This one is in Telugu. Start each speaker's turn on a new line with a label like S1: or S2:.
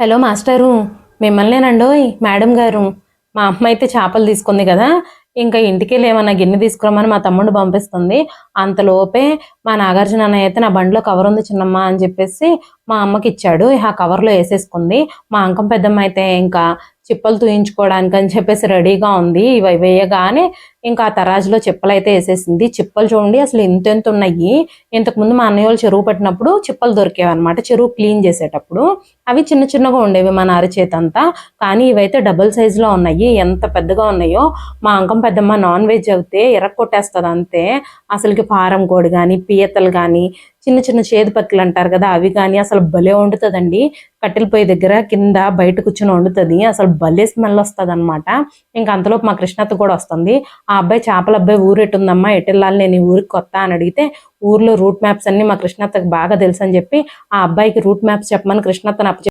S1: హలో మాస్టరు మిమ్మల్నేనండోయ్ మేడం గారు. మా అమ్మ అయితే చేపలు తీసుకుంది కదా ఇంకా ఇంటికి వెళ్ళి ఏమన్నా గిన్నె తీసుకురమ్మని మా తమ్ముడు పంపిస్తుంది. అంతలోపే మా నాగార్జున అన్నయ్య అయితే నా బండిలో కవర్ ఉంది చిన్నమ్మ అని చెప్పేసి మా అమ్మకి ఇచ్చాడు. ఆ కవర్లో వేసేసుకుంది. మా అంకం పెద్దమ్మ అయితే ఇంకా చిప్పలు తూయించుకోవడానికి అని చెప్పేసి రెడీగా ఉంది. ఇవి వేయగానే ఇంకా ఆ తరాజులో చిప్పలు అయితే వేసేసింది. చిప్పలు చూడండి అసలు ఇంత ఎంత ఉన్నాయి. ఇంతకు ముందు మా అన్నయ్య వాళ్ళు చెరువు పట్టినప్పుడు చిప్పలు దొరికేవి అనమాట చెరువు క్లీన్ చేసేటప్పుడు. అవి చిన్న చిన్నగా ఉండేవి మన అరచేతంతా. కానీ ఇవైతే డబుల్ సైజులో ఉన్నాయి. ఎంత పెద్దగా ఉన్నాయో. మా అంకం పెద్దమ్మ నాన్ వెజ్ అయితే ఎర్రకొట్టేస్తుంది అంతే అసలుకి ఫారం కోడి కానీ పీయతలు కానీ చిన్న చిన్న చేదు పక్కలు అంటారు కదా అవి కానీ అసలు భలే వండుతుందండి. కట్టెల పొయ్యి దగ్గర కింద బయట కూర్చొని వండుతుంది. అసలు భలే స్మెల్ వస్తుంది అనమాట ఇంకా అంతలోపు మా కృష్ణత కూడా వస్తుంది. ఆ అబ్బాయి చేపల అబ్బాయి ఊరు ఎట్టుందమ్మా ఎటెళ్ళాలి? నేను ఈ ఊరికి కొత్త అని అడిగితే ఊర్లో రూట్ మ్యాప్స్ అన్ని మా కృష్ణత్తకు బాగా తెలుసు అని చెప్పి ఆ అబ్బాయికి రూట్ మ్యాప్స్ చెప్పమని కృష్ణత్తను అప్పచెప్పి